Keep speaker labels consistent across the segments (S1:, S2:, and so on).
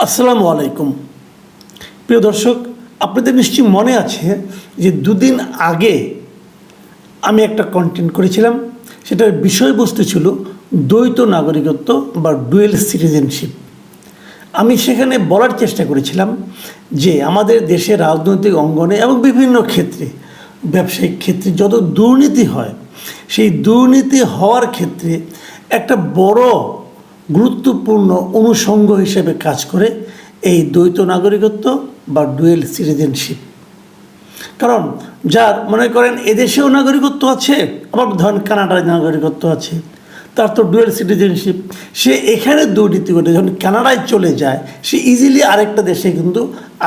S1: আসসালামু আলাইকুম। প্রিয় দর্শক, আপনাদের নিশ্চয়ই মনে আছে যে দুদিন আগে আমি একটা কন্টেন্ট করেছিলাম। সেটার বিষয়বস্তু ছিল দ্বৈত নাগরিকত্ব বা ডুয়েল সিটিজেনশিপ আমি সেখানে বলার চেষ্টা করেছিলাম যে আমাদের দেশের রাজনৈতিক অঙ্গনে এবং বিভিন্ন ক্ষেত্রে, ব্যবসায়িক ক্ষেত্রে যত দুর্নীতি হয়, সেই দুর্নীতি হওয়ার ক্ষেত্রে একটা বড় গুরুত্বপূর্ণ অনুষঙ্গ হিসেবে কাজ করে এই দ্বৈত নাগরিকত্ব বা ডুয়েল সিটিজেনশিপ। কারণ যার মনে করেন এদেশেও নাগরিকত্ব আছে, আবার ধরেন কানাডার নাগরিকত্ব আছে, তার তো ডুয়েল সিটিজেনশিপ। সে এখানে দুর্নীতি করে, যখন কানাডায় চলে যায়, সে ইজিলি আরেকটা দেশে কিন্তু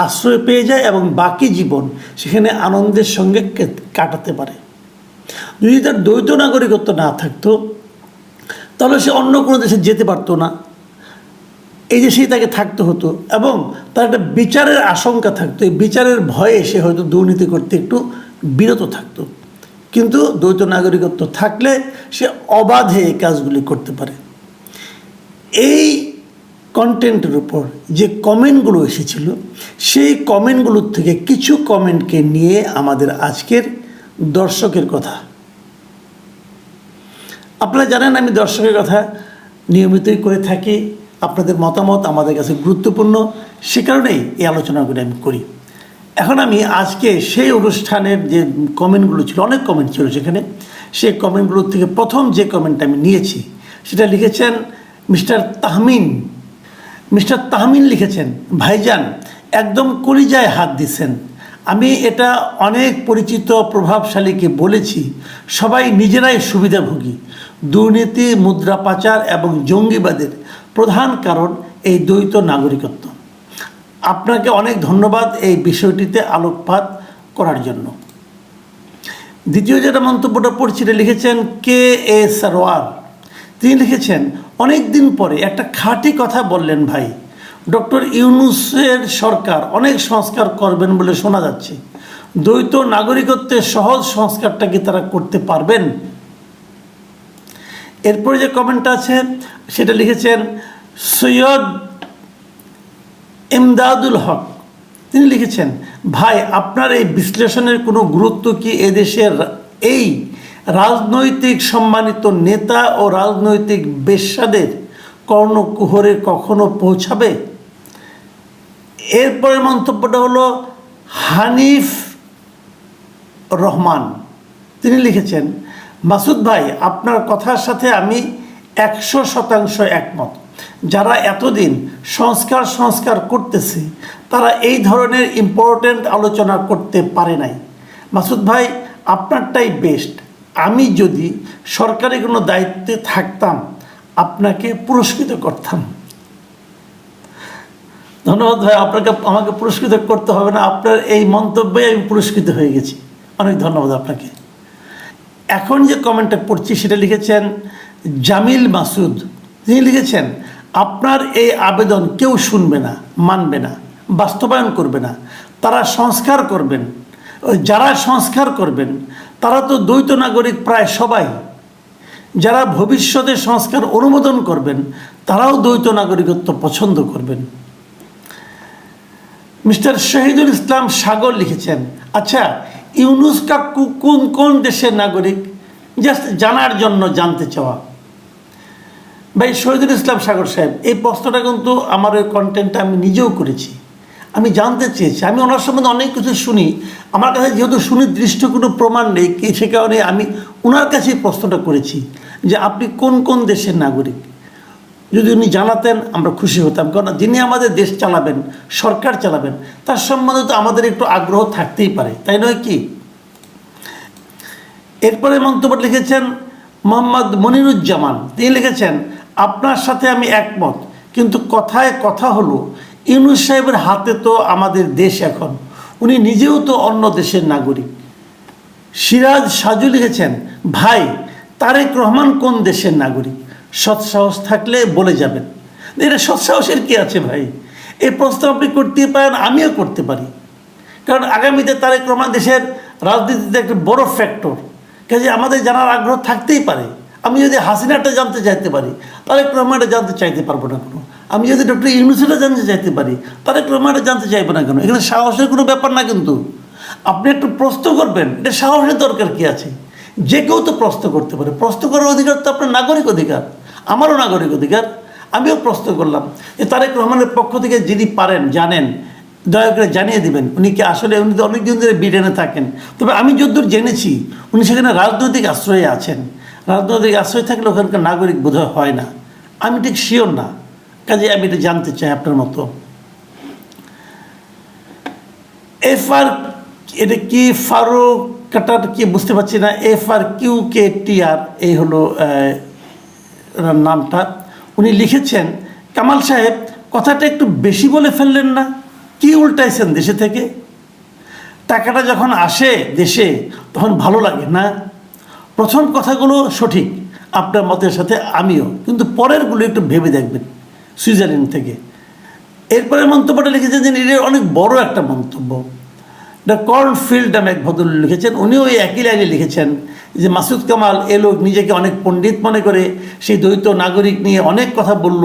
S1: আশ্রয় পেয়ে যায় এবং বাকি জীবন সেখানে আনন্দের সঙ্গে কাটাতে পারে। যদি তার দ্বৈত নাগরিকত্ব না থাকতো তাহলে সে অন্য কোনো দেশে যেতে পারতো না। এই দেশেই তাকে থাকতে হতো এবং তার একটা বিচারের আশঙ্কা থাকতো, এই বিচারের ভয়ে সে হয়তো দুর্নীতি করতে একটু বিরত থাকতো। কিন্তু দ্বৈত নাগরিকত্ব থাকলে সে অবাধে এই কাজগুলি করতে পারে। এই কন্টেন্টের উপর যে কমেন্টগুলো এসেছিল, সেই কমেন্টগুলোর থেকে কিছু কমেন্টকে নিয়ে আমাদের আজকের দর্শকের কথা। আপনারা জানেন আমি দর্শকের কথা নিয়মিতই করে থাকি। আপনাদের মতামত আমাদের কাছে গুরুত্বপূর্ণ। সে কারণেই এই আলোচনাগুলো আমি করি। এখন আমি আজকে সেই অনুষ্ঠানের যে কমেন্টগুলো ছিল, অনেক কমেন্ট ছিল সেখানে। সেই কমেন্টগুলোর থেকে প্রথম যে কমেন্টটা আমি নিয়েছি, সেটা লিখেছেন মিস্টার তাহমিন। মিস্টার তাহমিন লিখেছেন, ভাইজান, একদম কলিজায় হাত দিছেন। আমি এটা অনেক পরিচিত, প্রভাবশালীকে বলেছি। সবাই নিজেরাই সুবিধাভোগী। দুর্নীতি, মুদ্রা পাচার এবং জঙ্গিবাদের প্রধান কারণ এই দ্বৈত নাগরিকত্ব। আপনাকে অনেক ধন্যবাদ এই বিষয়টিতে আলোকপাত করার জন্য। দ্বিতীয় যেটা মন্তব্যটা পড়ছি, এটা লিখেছেন কে এ সারোয়ার। তিনি লিখেছেন, অনেক দিন পরে একটা খাঁটি কথা বললেন ভাই। ডক্টর ইউনুসের সরকার অনেক সংস্কার করবেন বলে শোনা যাচ্ছে। দ্বৈত নাগরিকত্বের সহজ সংস্কারটা কি তারা করতে পারবেন? এরপরে যে কমেন্টটা আছে, সেটা লিখেছেন, সৈয়দ এমদাদুল হক। তিনি লিখেছেন, ভাই, আপনার এই বিশ্লেষণের কোনো গুরুত্ব কি এদেশের এই রাজনৈতিক সম্মানিত নেতা ও রাজনৈতিক বেশ্যাদের কর্ণকুহরে কখনো পৌঁছাবে? এরপরের মন্তব্যটা হলো, হানিফ রহমান। তিনি লিখেছেন মাসুদ ভাই, আপনার কথার সাথে আমি একশো শতাংশ একমত। যারা এতদিন সংস্কার সংস্কার করতেছে, তারা এই ধরনের ইম্পর্ট্যান্ট আলোচনা করতে পারে নাই। মাসুদ ভাই, আপনারটাই বেস্ট আমি যদি সরকারি কোনো দায়িত্বে থাকতাম, আপনাকে পুরস্কৃত করতাম। ধন্যবাদ ভাই, আপনাকে, আমাকে পুরস্কৃত করতে হবে না। আপনার এই মন্তব্যে আমি পুরস্কৃত হয়ে গেছি। অনেক ধন্যবাদ আপনাকে। এখন যে কমেন্টটা পড়ছি সেটা লিখেছেন জামিল মাসুদ। তিনি লিখেছেন, আপনার এই আবেদন কেউ শুনবে না, মানবে না, বাস্তবায়ন করবে না, তারা সংস্কার করবেন। যারা সংস্কার করবেন, তারা তো দ্বৈত নাগরিক প্রায় সবাই। যারা ভবিষ্যতে সংস্কার অনুমোদন করবেন, তারাও দ্বৈত নাগরিকত্ব পছন্দ করবেন। মিস্টার শহীদুল ইসলাম সাগর লিখেছেন আচ্ছা ইউনুস কাকু কোন কোন দেশের নাগরিক? জাস্ট জানার জন্য জানতে চাওয়া। ভাই, শহীদুল ইসলাম সাগর সাহেব, এই প্রশ্নটা কিন্তু আমার ওই কন্টেন্টটা আমি নিজেও করেছি। আমি জানতে চেয়েছি। আমি ওনার সম্বন্ধে অনেক কিছু শুনি। আমার কাছে যেহেতু সুনির্দিষ্ট কোনো প্রমাণ নেই, সে কারণে আমি ওনার কাছেই প্রশ্নটা করেছি যে আপনি কোন কোন দেশের নাগরিক? যদি উনি জানাতেন, আমরা খুশি হতাম। কারণ যিনি আমাদের দেশ চালাবেন, সরকার চালাবেন, তার সম্বন্ধে তো আমাদের একটু আগ্রহ থাকতেই পারে, তাই নয় কি? এরপরে মন্তব্য লিখেছেন মোহাম্মদ মনিরুজ্জামান। তিনি লিখেছেন, আপনার সাথে আমি একমত, কিন্তু কথায় কথা হলো, ইউনুস সাহেবের হাতে তো আমাদের দেশ এখন। উনি নিজেও তো অন্য দেশের নাগরিক। সিরাজ সাজু লিখেছেন, ভাই, তারেক রহমান কোন দেশের নাগরিক? সৎসাহস থাকলে বলে যাবেন। এটা সৎসাহসের কি আছে ভাই? এই প্রশ্ন আপনি করতে পারেন, আমিও করতে পারি। কারণ আগামীতে তারেক রহমান দেশের রাজনীতিতে একটা বড় ফ্যাক্টর কাজে আমাদের জানার আগ্রহ থাকতেই পারে। আমি যদি হাসিনাটা জানতে চাইতে পারি, তারেক রহমানটা জানতে চাইতে পারব না কোনো? আমি যদি ডক্টর ইউনুসিটা জানতে চাইতে পারি, তারেক রহমানটা জানতে চাইব না কেন? এখানে সাহসের কোনো ব্যাপার না কিন্তু। আপনি একটু প্রশ্ন করবেন, এটা সাহসের দরকার কি আছে? যে কেউ তো প্রশ্ন করতে পারে। প্রশ্ন করার অধিকার তো আপনার নাগরিক অধিকার। আমারও নাগরিক অধিকার, আমিও প্রশ্ন করলাম যে তারেক রহমানের পক্ষ থেকে যিনি পারেন, জানেন, দয়া করে জানিয়ে দিবেন, উনি কি আসলে উনি তো অনেকদিন ধরে ব্রিটেনে থাকেন। তবে আমি যদ্দূর জেনেছি, উনি সেখানে রাজনৈতিক আশ্রয়ে আছেন। রাজনৈতিক আশ্রয় থাকলে ওখানকার নাগরিক বোধহয় হয় না। আমি ঠিক শিওর না। কাজে আমি এটা জানতে চাই আপনার মতো। এফ আর এটা কি ফারুক কাটার কি বুঝতে পারছি না। এফ আর কিউ কে টি আর, এই হলো নামটা। উনি লিখেছেন, কামাল সাহেব, কথাটা একটু বেশি বলে ফেললেন না, কি উল্টাইছেন দেশে থেকে? টাকাটা যখন আসে দেশে, তখন ভালো লাগে না। প্রথম কথাগুলো সঠিক, আপনার মতের সাথে আমিও, কিন্তু পরেরগুলো একটু ভেবে দেখবেন, সুইজারল্যান্ড থেকে। এরপরে মন্তব্যটা লিখেছেন যে অনেক বড় একটা মন্তব্য। দ্য কর্নফিল্ড নামে এক ভদ্রলোক লিখেছেন, উনিও ওই একই লাইনে লিখেছেন যে মাসুদ কামাল এ লোক নিজেকে অনেক পণ্ডিত মনে করে সেই দ্বৈত নাগরিক নিয়ে অনেক কথা বলল,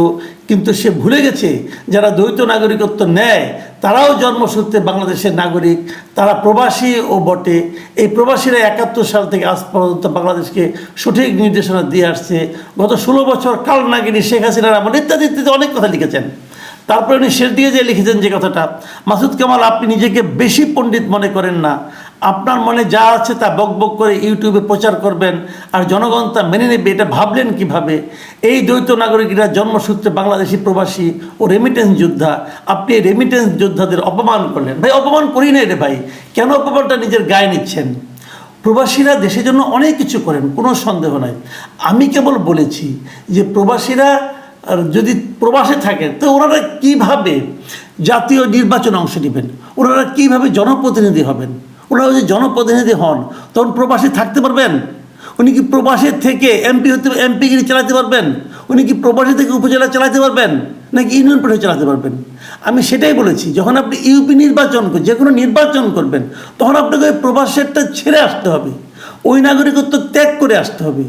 S1: কিন্তু সে ভুলে গেছে যারা দ্বৈত নাগরিকত্ব নেয়, তারাও জন্মসূত্রে বাংলাদেশের নাগরিক, তারা প্রবাসী ও বটে। এই প্রবাসীরা একাত্তর সাল থেকে আজ পর্যন্ত বাংলাদেশকে সঠিক নির্দেশনা দিয়ে আসছে। গত ষোলো বছর কাল নাগিনী শেখ হাসিনার আমল ইত্যাদি ইত্যাদি অনেক কথা লিখেছেন। তারপরে উনি শেষ দিয়ে যে লিখেছেন যে কথাটা, মাসুদ কামাল, আপনি নিজেকে বেশি পণ্ডিত মনে করেন না। আপনার মনে যা আছে তা বক বক করে ইউটিউবে প্রচার করবেন আর জনগণ তা মেনে নেবে, এটা ভাবলেন কীভাবে? এই দ্বৈত নাগরিকরা জন্মসূত্রে বাংলাদেশি প্রবাসী ও রেমিটেন্স যোদ্ধা। আপনি এই রেমিটেন্স যোদ্ধাদের অপমান করলেন। ভাই, অপমান করি না রে ভাই। কেন অপমানটা নিজের গায়ে নিচ্ছেন? প্রবাসীরা দেশের জন্য অনেক কিছু করেন, কোনো সন্দেহ নাই। আমি কেবল বলেছি যে প্রবাসীরা আর যদি প্রবাসে থাকেন, তো ওনারা কীভাবে জাতীয় নির্বাচনে অংশ নেবেন? ওনারা কীভাবে জনপ্রতিনিধি হবেন? ওনারা যদি জনপ্রতিনিধি হন, তখন প্রবাসে থাকতে পারবেন? উনি কি প্রবাসের থেকে এমপি হতে এমপিগিরি চালাতে পারবেন? উনি কি প্রবাসী থেকে উপজেলা চালাতে পারবেন? নাকি ইউনিয়ন পরিষদ চালাতে পারবেন? আমি সেটাই বলেছি, যখন আপনি ইউপি নির্বাচন যে কোনো নির্বাচন করবেন, তখন আপনাকে ওই প্রবাসেরটা ছেড়ে আসতে হবে। ওই নাগরিকত্ব ত্যাগ করে আসতে হবে।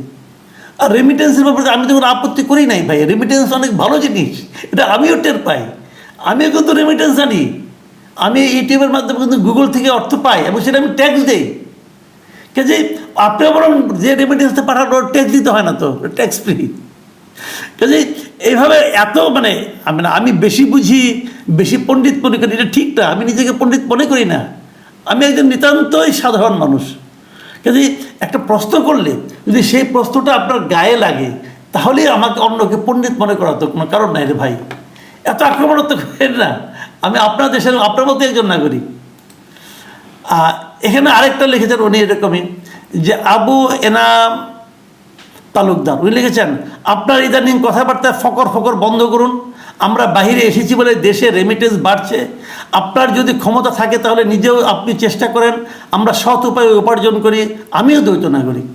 S1: আর রেমিটেন্সের ব্যাপারে আমি তো কোনো আপত্তি করি নাই ভাই। রেমিটেন্স অনেক ভালো জিনিস। এটা আমিও টের পাই। আমিও কিন্তু রেমিটেন্স জানি। আমি ইউটিউবের মাধ্যমে কিন্তু গুগল থেকে অর্থ পাই এবং সেটা আমি ট্যাক্স দিই। কাজে আপনি বরং যে রেমিটেন্সটা পাঠানো ট্যাক্স দিতে হয় না তো ট্যাক্স ফ্রি কাজে এইভাবে এত মানে মানে আমি বেশি বুঝি, বেশি পণ্ডিত মনে করি, এটা ঠিক না। আমি নিজেকে পণ্ডিত মনে করি না। আমি একজন নিতান্তই সাধারণ মানুষ। কাজে একটা প্রশ্ন করলে, যদি সেই প্রশ্নটা আপনার গায়ে লাগে, তাহলেই আমাকে অন্যকে পণ্ডিত মনে করা তো কোনো কারণ নাই রে ভাই। এত আক্রমণাত্মক করেন না। আমি আপনার দেশের, আপনার মতো একজন নাগরিক। এখানে আরেকটা লিখেছেন উনি এরকমই, যে আবু এনাম তালুকদার। উনি লিখেছেন, আপনার ইদানিং কথাবার্তা ফকর ফকর বন্ধ করুন আমরা বাইরে এসেছি বলে দেশে রেমিটেন্স বাড়ছে। আপনার যদি ক্ষমতা থাকে তাহলে নিজেও আপনি চেষ্টা করেন, আমরা সৎ উপায়ে উপার্জন করি, আমিও দ্বৈত নাগরিক।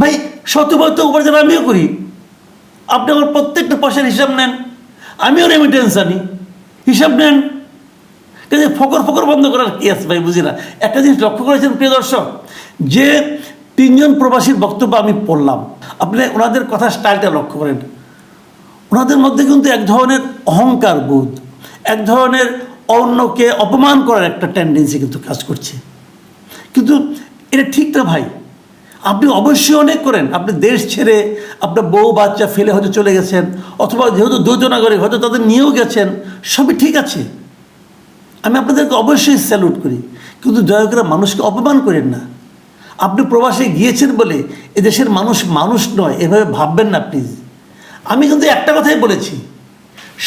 S1: ভাই, সৎ উপায় তো উপার্জন আমিও করি। আপনি আমার প্রত্যেকটা পয়সার হিসাব নেন, আমিও রেমিটেন্স আনি। হিসাব নেন। কিন্তু ফকর ফকর বন্ধ করার কি আছে ভাই বুঝি না একটা জিনিস লক্ষ্য করেছেন প্রিয় দর্শক, যে তিনজন প্রবাসীর বক্তব্য আমি পড়লাম। আপনি ওনাদের কথা স্টাইলটা লক্ষ্য করেন। ওনাদের মধ্যে কিন্তু এক ধরনের অহংকার বোধ, এক ধরনের অন্যকে অপমান করার একটা টেন্ডেন্সি কিন্তু কাজ করছে। কিন্তু এটা ঠিক না ভাই। আপনি অবশ্যই অনেক করেন। আপনি দেশ ছেড়ে আপনার বউ, বাচ্চা ফেলে হয়তো চলে গেছেন, অথবা যেহেতু দ্বৈত নাগরিক হয়তো তাদের নিয়েও গেছেন, সবই ঠিক আছে। আমি আপনাদেরকে অবশ্যই স্যালুট করি। কিন্তু দয়া করে মানুষকে অপমান করেন না। আপনি প্রবাসে গিয়েছেন বলে এদেশের মানুষ মানুষ নয়, এভাবে ভাববেন না প্লিজ আমি কিন্তু একটা কথাই বলেছি,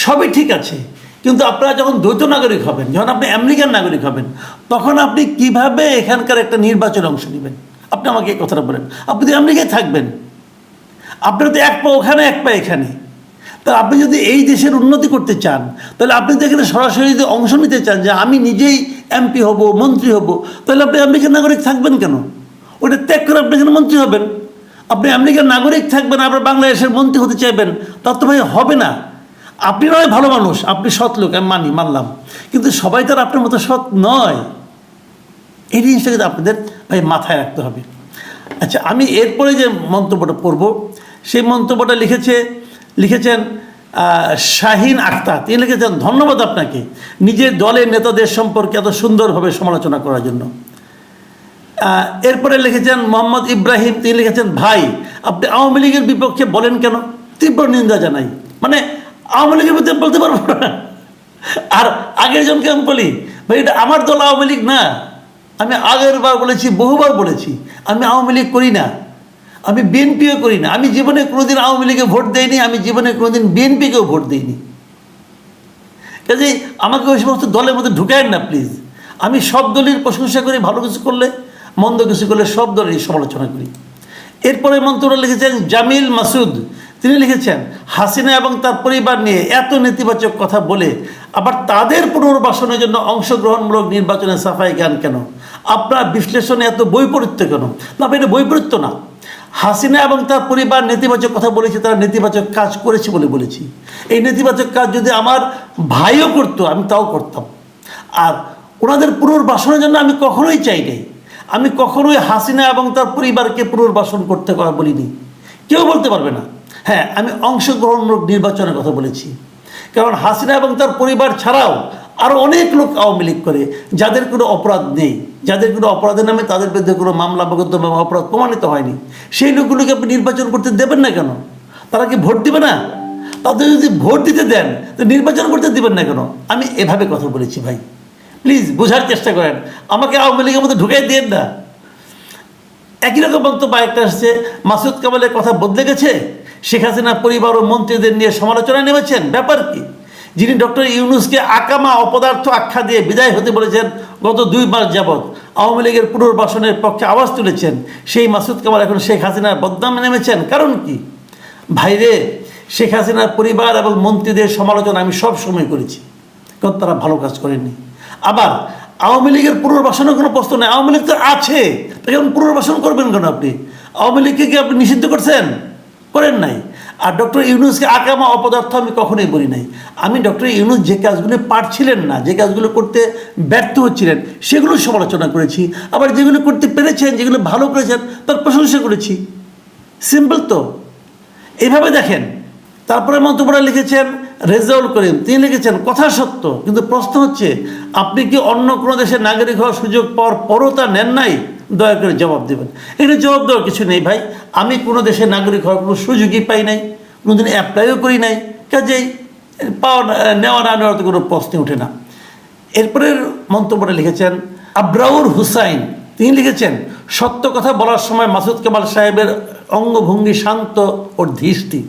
S1: সবই ঠিক আছে, কিন্তু আপনারা যখন দ্বৈত নাগরিক হবেন, যখন আপনি আমেরিকান নাগরিক হবেন, তখন আপনি কীভাবে এখানকার একটা নির্বাচনে অংশ নেবেন? আপনি আমাকে এই কথাটা বলেন। আপনি যদি আমেরিকায় থাকবেন। আপনার তো এক পা ওখানে, এক পা এখানে। তা আপনি যদি এই দেশের উন্নতি করতে চান, তাহলে আপনি তো এখানে সরাসরি যদি অংশ নিতে চান, যে আমি নিজেই এমপি হব, মন্ত্রী হব, তাহলে আপনি আমেরিকান নাগরিক থাকবেন কেন? ওটা ত্যাগ করে আপনি এখানে মন্ত্রী হবেন। আপনি আমেরিকার নাগরিক থাকবেন, আপনার বাংলাদেশের মন্ত্রী হতে চাইবেন তা তো ভাই হবে না। আপনি নয়, ভালো মানুষ, আপনি সৎ লোক, আমি মানি, মানলাম। কিন্তু সবাই তো আর আপনার মতো সৎ নয়। এই জিনিসটা কিন্তু আপনাদের ভাই মাথায় রাখতে হবে। আচ্ছা আমি এরপরে যে মন্তব্যটা পড়ব, সেই মন্তব্যটা লিখেছে, লিখেছেন শাহিন আক্তার তিনি লিখেছেন, ধন্যবাদ আপনাকে নিজের দলের নেতাদের সম্পর্কে এত সুন্দরভাবে সমালোচনা করার জন্য। এরপরে লিখেছেন মোহাম্মদ ইব্রাহিম, তিনি লিখেছেন, ভাই, আপনি আওয়ামী লীগের বিপক্ষে বলেন কেন? তীব্র নিন্দা জানাই। মানে আওয়ামী লীগের বিরুদ্ধে বলতে পারব না। আর আগের জনকে আমি বলি, ভাই, এটা আমার দল আওয়ামী লীগ না। আমি আগের বার বলেছি, বহুবার বলেছি, আমি আওয়ামী লীগ করি না। আমি বিএনপিও করি না। আমি জীবনে কোনোদিন আওয়ামী লীগে ভোট দেইনি, আমি জীবনে কোনোদিন বিএনপিকেও ভোট দিইনি। কাজেই আমাকে ওই সমস্ত দলের মধ্যে ঢুকায়েন না, প্লিজ। আমি সব দলের প্রশংসা করি, ভালো কিছু করলে। মন্দ কিছু করলে সব দলেরই সমালোচনা করি। এরপরে মন্তব্য লিখেছেন, জামিল মাসুদ। তিনি লিখেছেন, হাসিনা এবং তার পরিবার নিয়ে এত নেতিবাচক কথা বলে আবার তাদের পুনর্বাসনের জন্য অংশগ্রহণমূলক নির্বাচনে সাফাই জ্ঞান কেন? আপনার বিশ্লেষণে এত বৈপরীত্য কেন? না এটা বৈপরীত্য না। হাসিনা এবং তার পরিবার নেতিবাচক কথা বলেছে, তারা নেতিবাচক কাজ করেছে বলে বলেছি। এই নেতিবাচক কাজ যদি আমার ভাইও করতো, আমি তাও করতাম। আর ওনাদের পুনর্বাসনের জন্য আমি কখনোই চাই নাই। আমি কখনোই হাসিনা এবং তার পরিবারকে পুনর্বাসন করতে কথা বলিনি। কেউ বলতে পারবে না। হ্যাঁ আমি অংশগ্রহণমূলক নির্বাচনের কথা বলেছি। কারণ হাসিনা এবং তার পরিবার ছাড়াও আরও অনেক লোক আওয়ামী লীগ করে, যাদের কোনো অপরাধ নেই। যাদের কোনো অপরাধের নামে তাদের বিরুদ্ধে কোনো মামলা বা অপরাধ প্রমাণিত হয়নি। সেই লোকগুলোকে আপনি নির্বাচন করতে দেবেন না কেন? তারা কি ভোট দিবে না? তাদের যদি ভোট দিতে দেন, তো নির্বাচন করতে দিবেন না কেন? আমি এভাবে কথা বলেছি ভাই। প্লিজ বোঝার চেষ্টা করেন। আমাকে আওয়ামী লীগের মধ্যে ঢুকাই দিয়েন না। একই রকম বক্তব্য একটা আসছে, মাসুদ কামালের কথা বদলে গেছে? শেখ হাসিনা পরিবার ও মন্ত্রীদের নিয়ে সমালোচনায় নেমেছেন? ব্যাপার কি? যিনি ডক্টর ইউনুসকে আকামা অপদার্থ আখ্যা দিয়ে বিদায় হতে বলেছেন, গত দুই মাস যাবৎ আওয়ামী লীগের পুনর্বাসনের পক্ষে আওয়াজ তুলেছেন। সেই মাসুদ কামাল এখন শেখ হাসিনার বদনামে নেমেছেন। কারণ কি? ভাইরে শেখ হাসিনার পরিবার এবং মন্ত্রীদের সমালোচনা আমি সব সময় করেছি। কারণ তারা ভালো কাজ করেননি। আবার আওয়ামী লীগের পুনর্বাসনের কোনো প্রশ্ন নেই। আওয়ামী লীগ তো আছে। তাকে পুনর্বাসন করবেন কেন আপনি? আওয়ামী লীগকে কি আপনি নিষিদ্ধ করছেন? করেন নাই। আর ডক্টর ইউনুসকে আকামা অপদার্থ আমি কখনোই বলি নাই। আমি ডক্টর ইউনুস যে কাজগুলো পারছিলেন না, যে কাজগুলো করতে ব্যর্থ হচ্ছিলেন, সেগুলো সমালোচনা করেছি। আবার যেগুলো করতে পেরেছেন, যেগুলো ভালো করেছেন, তার প্রশংসা করেছি। সিম্পল তো। এইভাবে দেখেন। তারপরে মন্তব্যরা লিখেছেন রেজাউল করিম তিনি লিখেছেন, কথা সত্য, কিন্তু প্রশ্ন হচ্ছে, আপনি কি অন্য কোনো দেশের নাগরিক হওয়ার সুযোগ পাওয়ার পরও তা নেন নাই? দয়া করে জবাব দেবেন। এখানে জবাব দেওয়ার কিছু নেই, ভাই, আমি কোনো দেশের নাগরিক হওয়ার কোনো সুযোগই পাই নাই, কোনোদিন অ্যাপ্লাইও করি নাই, কাজেই পাওয়া নেওয়া না নেওয়ার তো কোনো প্রশ্নই ওঠে না। এরপরের মন্তব্যটা লিখেছেন, আব্রাউর হুসাইন, তিনি লিখেছেন, সত্য কথা বলার সময় মাসুদ কামাল সাহেবের অঙ্গভঙ্গি শান্ত ও ধীষ্টি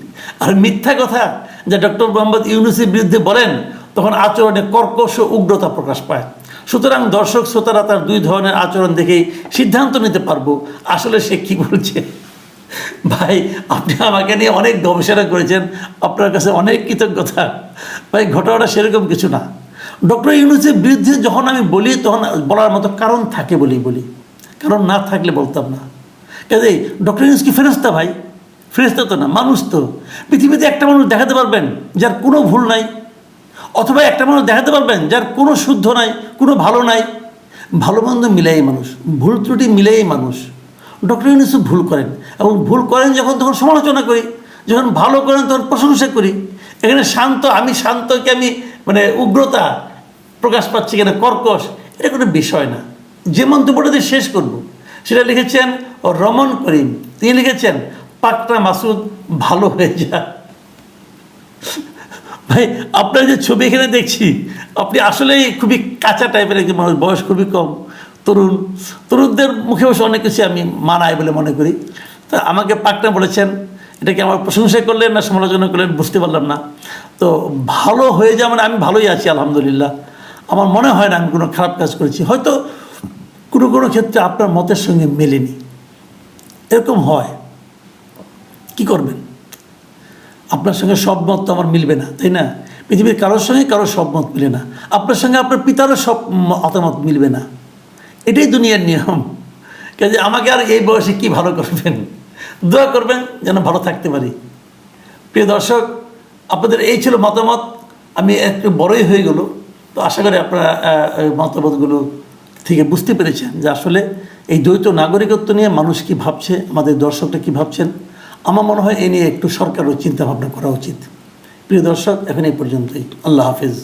S1: আর মিথ্যা কথা যা ডক্টর মোহাম্মদ ইউনুসের বিরুদ্ধে বলেন, তখন আচরণে কর্কশ ও উগ্রতা প্রকাশ পায়। সুতরাং দর্শক শ্রোতারা তার দুই ধরনের আচরণ দেখেই সিদ্ধান্ত নিতে পারব। আসলে সে কী বলছে? ভাই, আপনি আমাকে নিয়ে অনেক গবেষণা করেছেন, আপনার কাছে অনেক কৃতজ্ঞতা। ভাই, ঘটনাটা সেরকম কিছু না। ডক্টর ইউনুসের বিরুদ্ধে যখন আমি বলি, তখন বলার মতো কারণ থাকে বলি বলি। কারণ না থাকলে বলতাম না। কাজেই ডক্টর ইউনুস কি ফেরস্তা ভাই? ফেরস্তা তো না, মানুষ তো। পৃথিবীতে একটা মানুষ দেখাতে পারবেন যার কোনো ভুল নাই, অথবা একটা মানুষ দেখাতে পারবেন যার কোনো শুদ্ধ নাই, কোনো ভালো নাই। ভালো মন্দ মিলেই মানুষ, ভুল ত্রুটি মিলেই মানুষ। ডক্টর ইউনুস ভুল করেন, এবং ভুল করেন যখন তখন সমালোচনা করি, যখন ভালো করেন তখন প্রশংসা করি। এখানে শান্ত, আমি শান্তকে আমি মানে উগ্রতা প্রকাশ পাচ্ছি এখানে কর্কশ, এটা কোনো বিষয় না। যে মন্তব্যটা দিয়ে শেষ করব, সেটা লিখেছেন রমন করিম। তিনি লিখেছেন পাকটা মাসুদ ভালো হয়ে যা। ভাই, আপনার যে ছবি এখানে দেখছি, আপনি আসলেই খুবই কাঁচা টাইপের একজন মানুষ, বয়স খুবই কম। তরুণ, তরুণদের মুখে বসে অনেক কিছু আমি মানাই বলে মনে করি। তো আমাকে পাকটা বলেছেন এটাকে আমার প্রশংসা করলেন না সমালোচনা করলেন বুঝতে পারলাম না। তো ভালো হয়ে যাওয়া মানে আমি ভালোই আছি, আলহামদুলিল্লাহ। আমার মনে হয় না আমি কোনো খারাপ কাজ করেছি। হয়তো কোনো কোনো ক্ষেত্রে আপনার মতের সঙ্গে মেলেনি। এরকম হয়। কি করবেন? আপনার সঙ্গে সব মত তো আমার মিলবে না, তাই না? পৃথিবীর কারোর সঙ্গে কারোর সব মত মিলে না। আপনার সঙ্গে আপনার পিতারও সব মতামত মিলবে না। এটাই দুনিয়ার নিয়ম। কাজে আমাকে আর এই বয়সে কি ভালো করবেন? দোয়া করবেন যেন ভালো থাকতে পারি। প্রিয় দর্শক, আপনাদের এই ছিল মতামত। আমি একটু বড়ই হয়ে গেল, তো আশা করি আপনারা মতামতগুলো থেকে বুঝতে পেরেছেন যে আসলে এই দ্বৈত নাগরিকত্ব নিয়ে মানুষ কি ভাবছে, আমাদের দর্শকরা কি ভাবছেন। আমার মনে হয় এ নিয়ে একটু সরকারও চিন্তা ভাবনা করা উচিত। প্রিয় দর্শক, এখন এই পর্যন্তই। আল্লাহ হাফিজ।